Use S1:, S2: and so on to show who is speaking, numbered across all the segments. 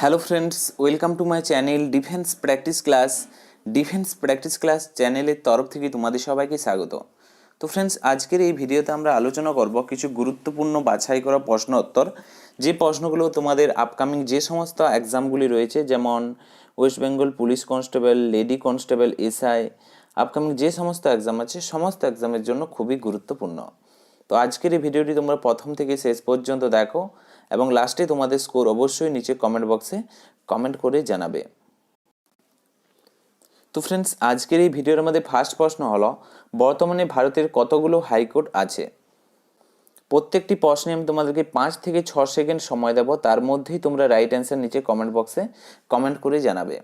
S1: Hello friends welcome to my channel defence practice class defence practice class চ্যানেলের তরফ থেকে তোমাদের সবাইকে স্বাগত। তো ফ্রেন্ডস আজকের এই ভিডিওতে আমরা আলোচনা করব কিছু গুরুত্বপূর্ণ বাছাই করা প্রশ্ন উত্তর। যে প্রশ্নগুলো তোমাদের আপকামিং যে সমস্ত এক্সামগুলি রয়েছে, যেমন West Bengal police constable lady constable SI upcoming যে সমস্ত এক্সাম আছে, সমস্ত এক্সামের জন্য খুবই গুরুত্বপূর্ণ। তো আজকের এই ভিডিওটি তোমরা প্রথম থেকে শেষ পর্যন্ত দেখো এবং লাস্টে তোমাদের স্কোর অবশ্যই নিচে কমেন্ট বক্সে কমেন্ট করে জানাবে। তো ফ্রেন্ডস আজকের এই ভিডিওর মধ্যে ফার্স্ট প্রশ্ন হলো, বর্তমানে ভারতের কতগুলো হাইকোর্ট আছে? প্রত্যেকটি প্রশ্নে আমি তোমাদেরকে পাঁচ থেকে ছ সেকেন্ড সময় দেবো, তার মধ্যেই তোমরা রাইট অ্যান্সার নিচে কমেন্ট বক্সে কমেন্ট করে জানাবে।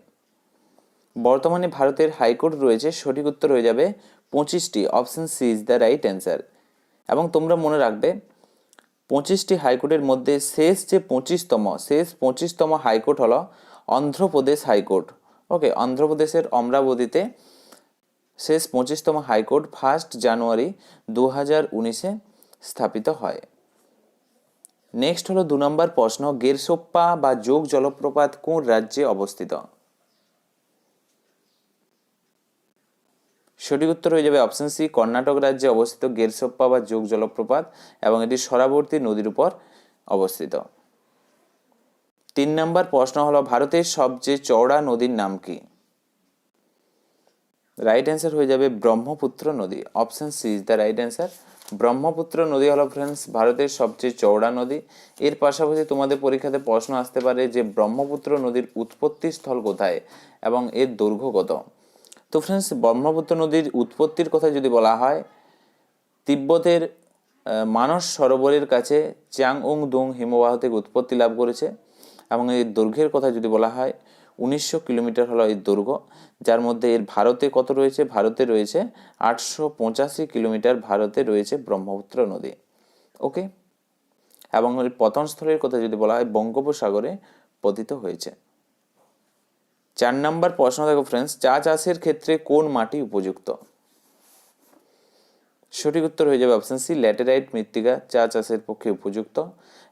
S1: বর্তমানে ভারতের হাইকোর্ট রয়েছে, সঠিক উত্তর হয়ে যাবে পঁচিশটি option C is the right answer এবং তোমরা মনে রাখবে, পঁচিশটি হাইকোর্টের মধ্যে শেষ যে পঁচিশতম, শেষ পঁচিশতম হাইকোর্ট হলো অন্ধ্রপ্রদেশ হাইকোর্ট। ওকে, অন্ধ্রপ্রদেশের অমরাবতীতে শেষ পঁচিশতম হাইকোর্ট ফার্স্ট জানুয়ারি দু হাজার উনিশে স্থাপিত হয়। নেক্সট হলো দু নম্বর প্রশ্ন, গেরসোপ্পা বা যোগ জলপ্রপাত কোন রাজ্যে অবস্থিত? সঠিক উত্তর হয়ে যাবে অপশন সি কর্ণাটক রাজ্যে অবস্থিত গেরসোপ্পা বা যোগ জলপ্রপাত এবং এটি সরাবর্তী নদীর উপর অবস্থিত। তিন নম্বর প্রশ্ন হলো, ভারতের সবচেয়ে চওড়া নদীর নাম কি? রাইট অ্যান্সার হয়ে যাবে ব্রহ্মপুত্র নদী। Option C is the right answer Brahmaputra নদী হলো ফ্রেন্ডস ভারতের সবচেয়ে চওড়া নদী। এর পাশাপাশি তোমাদের পরীক্ষাতে প্রশ্ন আসতে পারে যে ব্রহ্মপুত্র নদীর উৎপত্তি স্থল কোথায় এবং এর দৈর্ঘ্য কত? তো ফ্রেন্ডস ব্রহ্মপুত্র নদীর উৎপত্তির কথা যদি বলা হয়, তিব্বতের মানস সরোবরের কাছে চ্যাং উং দুং হিমবাহ থেকে উৎপত্তি লাভ করেছে এবং এর দৈর্ঘ্যের কথা যদি বলা হয়, উনিশশো কিলোমিটার হলো এর দৈর্ঘ্য যার মধ্যে এর ভারতে কত রয়েছে? ভারতে রয়েছে আটশো পঁচাশি কিলোমিটার ভারতে রয়েছে ব্রহ্মপুত্র নদী। ওকে এবং এর পতনস্থলের কথা যদি বলা হয়, বঙ্গোপসাগরে পতিত হয়েছে। চার নাম্বার প্রশ্ন দেখো ফ্রেন্ডস চা চাষের ক্ষেত্রে কোন মাটি উপযুক্ত? সঠিক উত্তর হয়ে যাবে অপশন সি ল্যাটেরাইট মৃত্তিকা চা চাষের পক্ষে উপযুক্ত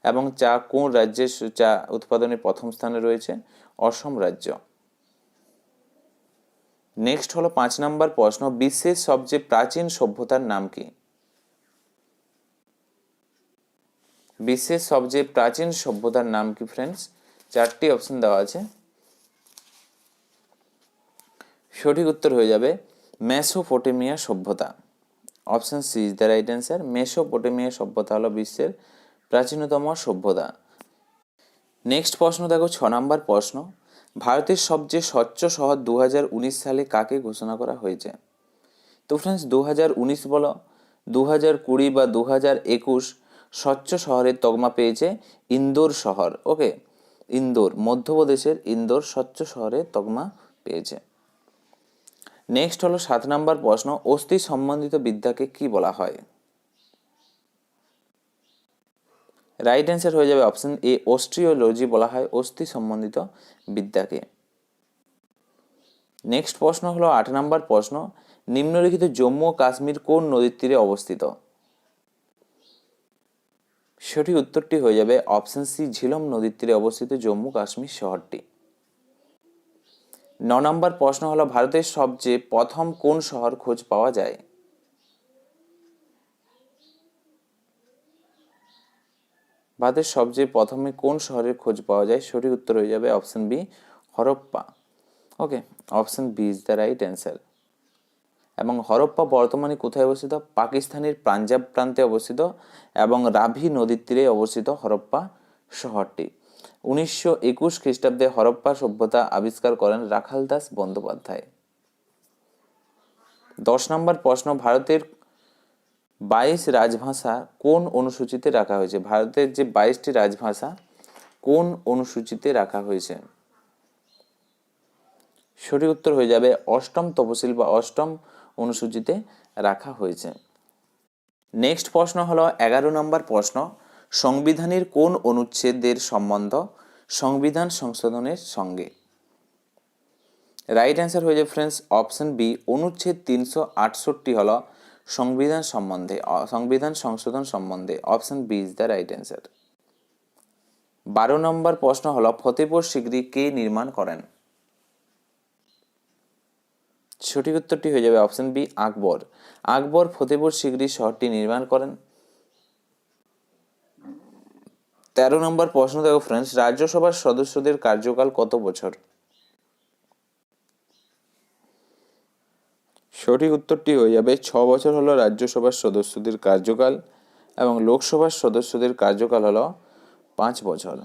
S1: এবং চা কোন রাজ্যে চা উৎপাদনে প্রথম স্থানে রয়েছে? অসম রাজ্য। নেক্সট হলো পাঁচ নাম্বার প্রশ্ন, বিশ্বের সবচেয়ে প্রাচীন সভ্যতার নাম কি? বিশ্বের সবচেয়ে প্রাচীন সভ্যতার নাম কি ফ্রেন্ডস চারটি অপশন দেওয়া আছে। সঠিক উত্তর হয়ে যাবে মেসোপটেমিয়া সভ্যতা। Option C is the right answer. Mesopotamia সভ্যতা হলো বিশ্বের প্রাচীনতম সভ্যতা। নেক্সট প্রশ্ন, দেখো, ছ নম্বর প্রশ্ন। ভারতের সবচেয়ে স্বচ্ছ শহর দু হাজার উনিশ সালে কাকে ঘোষণা করা হয়েছে? তো ফ্রেন্ডস দু হাজার উনিশ বলো দু হাজার কুড়ি বা দু হাজার একুশ স্বচ্ছ শহরের তকমা পেয়েছে ইন্দোর শহর ওকে ইন্দোর, মধ্যপ্রদেশের ইন্দোর স্বচ্ছ শহরের তকমা পেয়েছে। নেক্সট হলো সাত নাম্বার প্রশ্ন, অস্থি সম্বন্ধিত বিদ্যাকে কি বলা হয়? রাইট অ্যান্সার হয়ে যাবে অপশন এ অস্ট্রিওলজি বলা হয় অস্থি সম্বন্ধিত বিদ্যাকে। নেক্সট প্রশ্ন হলো আট নাম্বার প্রশ্ন, নিম্নলিখিত জম্মু ও কাশ্মীর কোন নদীর তীরে অবস্থিত? সঠিক উত্তরটি হয়ে যাবে অপশন সি ঝিলম নদীর তীরে অবস্থিত জম্মু কাশ্মীর শহরটি। ন নম্বর প্রশ্ন হলো, ভারতের সবচেয়ে প্রথম কোন শহর খোঁজ পাওয়া যায়? ভারতের সবচেয়ে প্রথমে কোন শহরের খোঁজ পাওয়া যায়? সঠিক উত্তর হয়ে যাবে option B Harappa. Okay option B is the right answer এবং হরপ্পা বর্তমানে কোথায় অবস্থিত? পাকিস্তানের পাঞ্জাব প্রান্তে অবস্থিত এবং রাভি নদীর তীরে অবস্থিত হরপ্পা শহরটি। উনিশশো একুশ খ্রিস্টাব্দে হরপ্পা সভ্যতা আবিষ্কার করেন রাখাল দাস বন্দ্যোপাধ্যায়। দশ নম্বর প্রশ্ন, ভারতের বাইশ রাজভাষা কোন অনুসূচিতে রাখা হয়েছে? ভারতের যে বাইশটি রাজভাষা কোন অনুসূচিতে রাখা হয়েছে? সঠিক উত্তর হয়ে যাবে অষ্টম তপশিল বা অষ্টম অনুসূচিতে রাখা হয়েছে। নেক্সট প্রশ্ন হলো এগারো নম্বর প্রশ্ন সংবিধানের কোন অনুচ্ছেদের সম্বন্ধ সংবিধান সংশোধনের সঙ্গে? রাইট অ্যান্সার হয়ে যাবে ফ্রেন্ডস অপশন বি অনুচ্ছেদ তিনশো আটষট্টি হলো সংবিধান সম্বন্ধে সংবিধান সংশোধন সম্বন্ধে। Option B is the right answer বারো নম্বর প্রশ্ন হলো, ফতেপুর সিকরি কে নির্মাণ করেন? সঠিক উত্তরটি হয়ে যাবে অপশন বি আকবর। আকবর ফতেপুর সিকরি শহরটি নির্মাণ করেন। তেরো নম্বর প্রশ্ন দেখো ফ্রেন্ডস রাজ্যসভার সদস্যদের কার্যকাল কত বছর? সঠিক উত্তরটি হয়ে যাবে, ছ বছর হলো রাজ্যসভার সদস্যদের কার্যকাল এবং লোকসভার সদস্যদের কার্যকাল হলো পাঁচ বছর।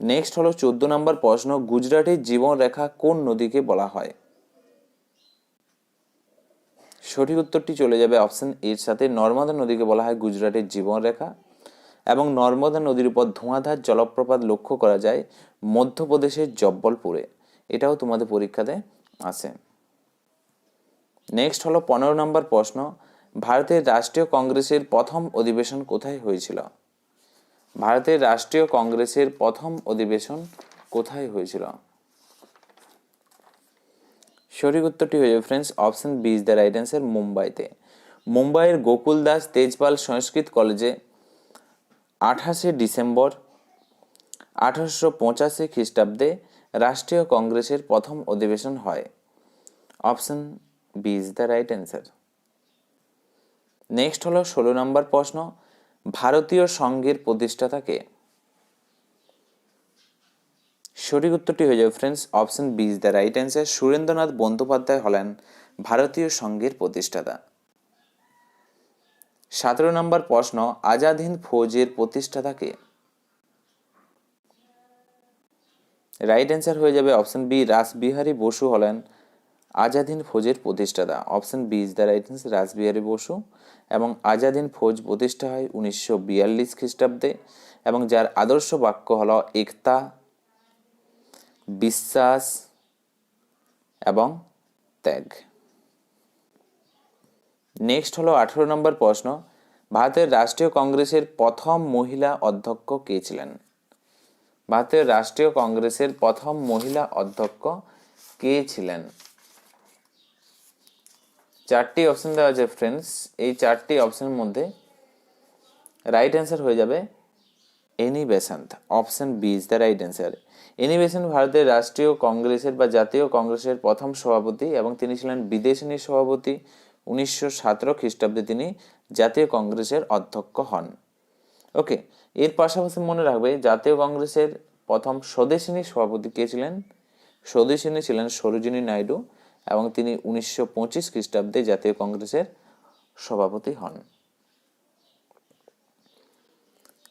S1: নেক্সট হলো চোদ্দ নম্বর প্রশ্ন, গুজরাটের জীবনরেখা কোন নদীকে বলা হয়? সঠিক উত্তরটি চলে যাবে অপশন এর সাথে, নর্মদা নদীকে বলা হয় গুজরাটের জীবনরেখা। এবং নর্মদা নদীর উপর ধোঁয়াধার জলপ্রপাত লক্ষ্য করা যায় মধ্যপ্রদেশের জব্বলপুরে। এটাও তোমাদের পরীক্ষাতে আসে নেক্সট হলো পনেরো নম্বর প্রশ্ন, ভারতের রাষ্ট্রীয় কংগ্রেসের প্রথম অধিবেশন কোথায় হয়েছিল? ভারতের রাষ্ট্রীয় কংগ্রেসের প্রথম অধিবেশন কোথায় হয়েছিল? সঠিক উত্তরটি হয়ে যাবে friends option B is the right answer মুম্বাইতে। মুম্বাইয়ের গোকুল দাস তেজপাল সংস্কৃত কলেজে আঠাশে ডিসেম্বর আঠারোশো পঁচাশি খ্রিস্টাব্দে রাষ্ট্রীয় কংগ্রেসের প্রথম অধিবেশন হয়। Option B is the right answer. Next হলো ষোলো নম্বর প্রশ্ন, ভারতীয় সংঘের প্রতিষ্ঠাতাকে সঠিক উত্তরটি হয়ে যাবে friends option B is the right answer. Surendranath Bandyopadhyay হলেন ভারতীয় সংঘের প্রতিষ্ঠাতা। সতেরো নম্বর প্রশ্ন, আজাদ হিন্দ ফৌজের প্রতিষ্ঠাতাকে রাইট অ্যান্সার হয়ে যাবে অপশন বি রাসবিহারী বসু হলেন আজাদ হিন্দ ফৌজের প্রতিষ্ঠাতা। Option B is the right answer Rashbehari Bose. এবং আজাদ হিন্দ ফৌজ প্রতিষ্ঠা হয় উনিশশো বিয়াল্লিশ খ্রিস্টাব্দে। এবং যার আদর্শ বাক্য হল একতা, বিশ্বাস এবং ত্যাগ। নেক্সট হলো আঠেরো নম্বর প্রশ্ন। ভারতের রাষ্ট্রীয় কংগ্রেসের প্রথম মহিলা অধ্যক্ষ কে ছিলেন? ভারতের রাষ্ট্রীয় কংগ্রেসের প্রথম মহিলা অধ্যক্ষ কে ছিলেন? চারটি অপশন দেওয়া আছে ফ্রেন্ডস এই চারটি অপশনের মধ্যে রাইট অ্যান্সার হয়ে যাবে Annie Besant option B is the right answer Annie Besant ভারতের রাষ্ট্রীয় কংগ্রেসের বা জাতীয় কংগ্রেসের প্রথম সভাপতি এবং তিনি ছিলেন বিদেশিনী সভাপতি। উনিশশো সতেরো খ্রিস্টাব্দে তিনি জাতীয় কংগ্রেসের অধ্যক্ষ হন। ওকে, এর পাশাপাশি মনে রাখবে, জাতীয় কংগ্রেসের প্রথম স্বদেশিনী সভাপতি কে ছিলেন? স্বদেশিনী ছিলেন সরোজিনী নাইডু এবং তিনি উনিশশো পঁচিশ খ্রিস্টাব্দে জাতীয় কংগ্রেসের সভাপতি হন।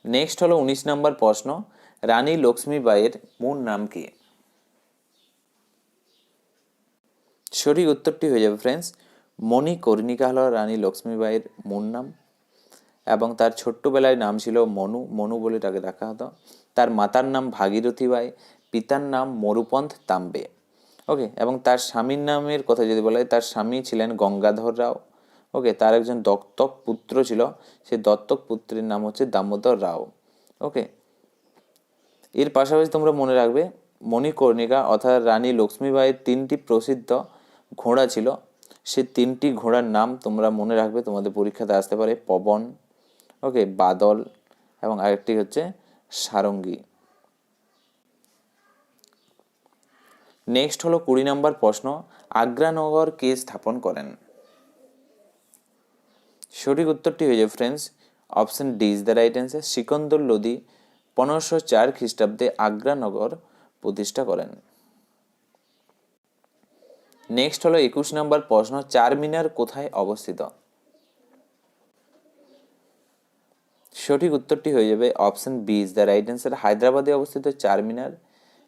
S1: নেক্সট হলো উনিশ নম্বর প্রশ্ন, রানী লক্ষ্মীবাইয়ের মূল নাম কি? সঠিক উত্তরটি হয়ে যাবে ফ্রেন্ডস মণি কর্ণিকা হল রানী লক্ষ্মীবাইয়ের মূল নাম এবং তার ছোট্টবেলায় নাম ছিল মনু। মনু বলে তাকে ডাকা হতো। তার মাতার নাম ভাগীরথী বাই পিতার নাম মরুপন্থ তাম্বে। ওকে, এবং তার স্বামীর নামের কথা যদি বলা হয়, তার স্বামী ছিলেন গঙ্গাধর রাও। ওকে, তার একজন দত্তক পুত্র ছিল। সেই দত্তক পুত্রের নাম হচ্ছে দামোদর রাও। ওকে, এর পাশাপাশি তোমরা মনে রাখবে মণিকর্ণিকা অর্থাৎ রানী লক্ষ্মীবাইয়ের তিনটি প্রসিদ্ধ ঘোড়া ছিল। সে তিনটি ঘোড়ার নাম তোমরা মনে রাখবে, তোমাদের পরীক্ষাতে আসতে পারে পবন ওকে বাদল এবং আরেকটি হচ্ছে সারঙ্গী। নেক্সট হলো কুড়ি নম্বর প্রশ্ন, আগ্রানগর কে স্থাপন করেন? সঠিক উত্তরটি হয়ে যাবে friends option D is the right answer Sikandar Lodi পনেরোশো চার খ্রিস্টাব্দে আগ্রানগর প্রতিষ্ঠা করেন। নেক্সট হলো একুশ নম্বর প্রশ্ন, চারমিনার কোথায় অবস্থিত? সঠিক উত্তরটি হয়ে যাবে option B is the right answer হায়দ্রাবাদে অবস্থিত চারমিনার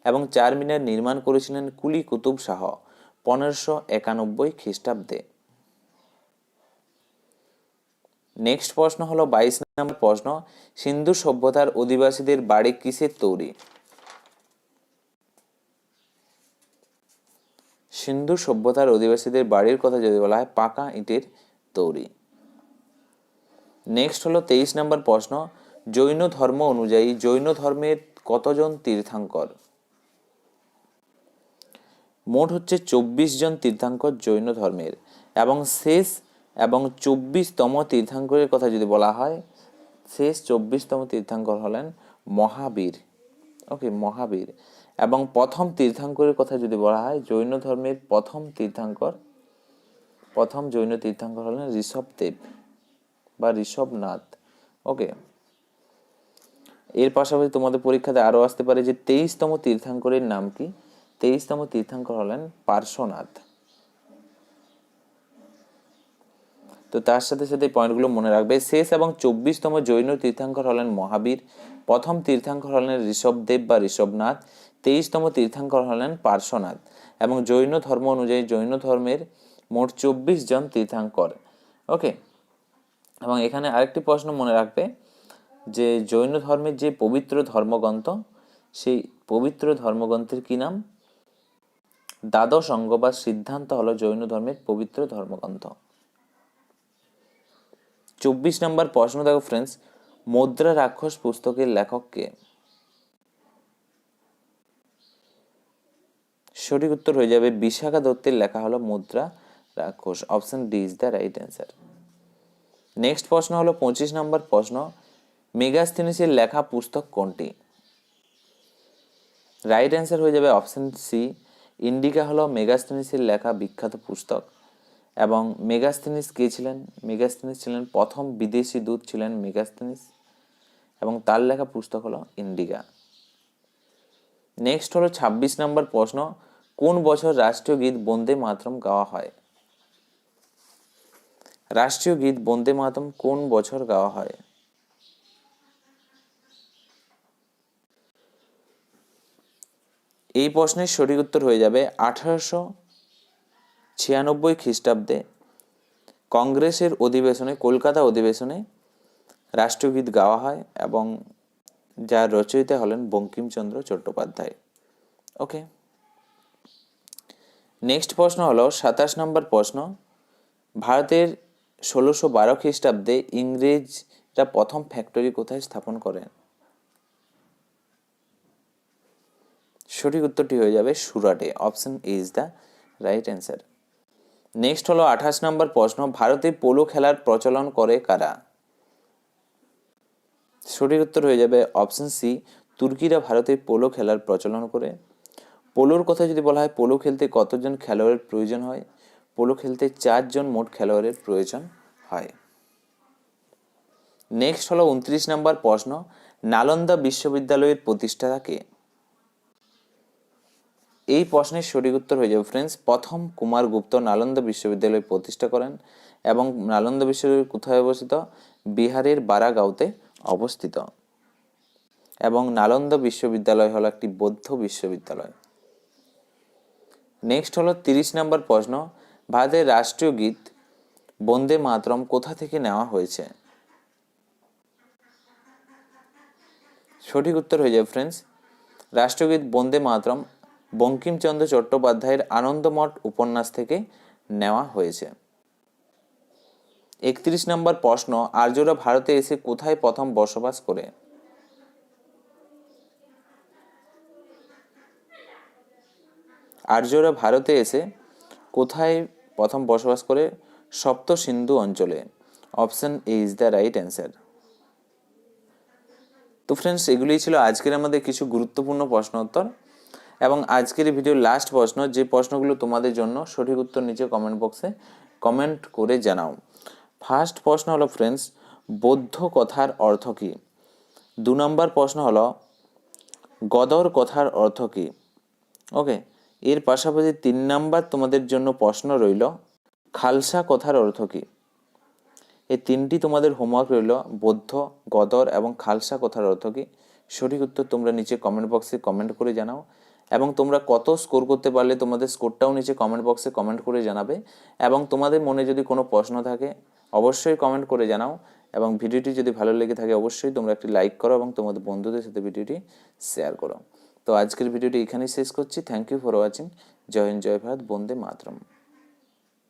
S1: এবং চারমিনার নির্মাণ করেছিলেন কুলি কুতুব শাহ পনেরোশো একানব্বই খ্রিস্টাব্দে। নেক্সট প্রশ্ন হলো বাইশ নম্বর প্রশ্ন, সিন্ধু সভ্যতার অধিবাসীদের বাড়ি কিসের তৈরি? সিন্ধু সভ্যতার অধিবাসীদের বাড়ির কথা যদি বলা হয়, পাকা ইটের তৈরি। নেক্সট হলো তেইশ নম্বর প্রশ্ন, জৈন ধর্ম অনুযায়ী জৈন ধর্মের কতজন তীর্থাঙ্কর? মোট হচ্ছে চব্বিশ জন তীর্থাঙ্কর জৈন ধর্মের এবং শেষ এবং চব্বিশতম তীর্থাঙ্করের কথা যদি বলা হয়, শেষ চব্বিশতম তীর্থাঙ্কর হলেন মহাবীর। ওকে মহাবীর। এবং প্রথম তীর্থঙ্করের কথা যদি বলা হয়, জৈন ধর্মের প্রথম তীর্থঙ্কর, প্রথম জৈন তীর্থঙ্কর হলেন ঋষভদেব বা ঋষভনাথ। ওকে? এর পাশাপাশি তোমাদের পরীক্ষাতে আরও আসতে পারে যে তেইশতম তীর্থাঙ্করের নাম কি? তেইশতম তীর্থাঙ্কর হলেন পার্শ্বনাথ। তো তার সাথে সাথে পয়েন্টগুলো মনে রাখবে। শেষ এবং চব্বিশতম জৈন তীর্থাঙ্কর হলেন মহাবীর। প্রথম তীর্থাঙ্কর হলেন ঋষভদেব বা ঋষভনাথ, তেইশতম তীর্থাঙ্কর হলেন পার্শ্বনাথ এবং জৈন ধর্ম অনুযায়ী জৈন ধর্মের মোট চব্বিশ জন তীর্থাঙ্কর। ওকে এবং এখানে আরেকটি প্রশ্ন মনে রাখবে যে জৈন ধর্মের যে পবিত্র ধর্মগ্রন্থ, সেই পবিত্র ধর্মগ্রন্থের কি নাম? দ্বাদশ অঙ্গ বা সিদ্ধান্ত হলো জৈন ধর্মের পবিত্র ধর্মগ্রন্থ। চব্বিশ নম্বর প্রশ্ন দেখো ফ্রেন্ডস মুদ্রা রাক্ষস পুস্তকের লেখককে। সঠিক উত্তর হয়ে যাবে, বিশাখা দত্তের লেখা হলো Mudra Rakshasa option D is the right answer next প্রশ্ন হলো পঁচিশ নম্বর প্রশ্ন, মেগাস্থিনিসের লেখা পুস্তক কোনটি? রাইট অ্যান্সার হয়ে যাবে অপশন সি ইন্ডিকা হলো মেগাস্থিনিসের লেখা বিখ্যাত পুস্তক এবং মেগাস্থিনিস কে ছিলেন? মেগাস্থিনিস ছিলেন প্রথম বিদেশি দূত ছিলেন মেগাস্থিনিস। এবং তার লেখা পুস্তক হলো ইন্ডিকা নেক্সট হলো ছাব্বিশ নম্বর প্রশ্ন, কোন বছর রাষ্ট্রীয় গীত বন্দে মাতরম গাওয়া হয়? রাষ্ট্রীয় গীত বন্দে মাতরম কোন বছর গাওয়া হয়? এই প্রশ্নের সঠিক উত্তর হয়ে যাবে আঠারোশো ছিয়ানব্বই খ্রিস্টাব্দে। কংগ্রেসের অধিবেশনে, কলকাতা অধিবেশনে রাষ্ট্রগীত গাওয়া হয় এবং যার রচয়িতা হলেন বঙ্কিমচন্দ্র চট্টোপাধ্যায়। ওকে নেক্সট প্রশ্ন হলো, সাতাশ নম্বর প্রশ্ন, ভারতের ষোলোশো বারো খ্রিস্টাব্দে ইংরেজরা প্রথম ফ্যাক্টরি কোথায় স্থাপন করেন? সঠিক উত্তরটি হয়ে যাবে সুরাটে। Option is the right answer next হলো আঠাশ নম্বর প্রশ্ন, ভারতে পোলো খেলার প্রচলন করে কারা? সঠিক উত্তর হয়ে যাবে অপশন সি, তুর্কিরা ভারতে পোলো খেলার প্রচলন করে। পোলোর কথা যদি বলা হয়, পোলো খেলতে কতজন খেলোয়াড়ের প্রয়োজন হয়? পোলো খেলতে চারজন মোট খেলোয়াড়ের প্রয়োজন হয়। নেক্সট হলো উনত্রিশ নম্বর প্রশ্ন, নালন্দা বিশ্ববিদ্যালয়ের প্রতিষ্ঠাতা কে? এই প্রশ্নের সঠিক উত্তর হয়ে যাবে ফ্রেন্ডস প্রথম কুমার গুপ্ত নালন্দা বিশ্ববিদ্যালয় প্রতিষ্ঠা করেন এবং নালন্দা বিশ্ববিদ্যালয় কোথায় অবস্থিত? বিহারের বারাগাঁওতে অবস্থিত। এবং নালন্দা বিশ্ববিদ্যালয় হলো একটি বৌদ্ধ বিশ্ববিদ্যালয়। নেক্সট হলো তিরিশ নম্বর প্রশ্ন, ভারতের রাষ্ট্রীয় গীত বন্দে মাতরম কোথা থেকে নেওয়া হয়েছে? সঠিক উত্তর হয়ে যাবে ফ্রেন্ডস রাষ্ট্রগীত বন্দে মাতরম বঙ্কিমচন্দ্র চট্টোপাধ্যায়ের আনন্দমঠ উপন্যাস থেকে নেওয়া হয়েছে। একত্রিশ নম্বর প্রশ্ন, আর্যরা ভারতে এসে কোথায় প্রথম বসবাস করে? আর্যরা ভারতে এসে কোথায় প্রথম বসবাস করে? সপ্ত সিন্ধু অঞ্চলে। Option A is the right answer. তো ফ্রেন্ডস, এগুলোই ছিল আজকের আমাদের কিছু গুরুত্বপূর্ণ প্রশ্ন উত্তর এবং আজকের এই ভিডিওর লাস্ট প্রশ্ন, যে প্রশ্নগুলো তোমাদের জন্য সঠিক উত্তর নিচে কমেন্ট বক্সে কমেন্ট করে জানাও। ফার্স্ট প্রশ্ন হলো ফ্রেন্ডস বৌদ্ধ কথার অর্থ কী? দু নম্বর প্রশ্ন হলো, গদর কথার অর্থ কী? ওকে এর পাশাপাশি তিন নাম্বার তোমাদের জন্য প্রশ্ন রইল, খালসা কথার অর্থ কী? এই তিনটি তোমাদের হোমওয়ার্ক রইল, বৌদ্ধ, গদর এবং খালসা কথার অর্থ কী? সঠিক উত্তর তোমরা নিচে কমেন্ট বক্সে কমেন্ট করে জানাও, এবং তোমরা কত স্কোর করতে পারলে তোমাদের স্কোরটাও নিচে কমেন্ট বক্সে কমেন্ট করে জানাবে, এবং তোমাদের মনে যদি কোনো প্রশ্ন থাকে অবশ্যই কমেন্ট করে জানাও এবং ভিডিওটি যদি ভালো লেগে থাকে অবশ্যই তোমরা একটি লাইক করো এবং তোমাদের বন্ধুদের সাথে ভিডিওটি শেয়ার করো। তো আজকের ভিডিওটি এখানেই শেষ করছি। Thank you for watching Jai Hind, Jai Bharat. Vande Mataram.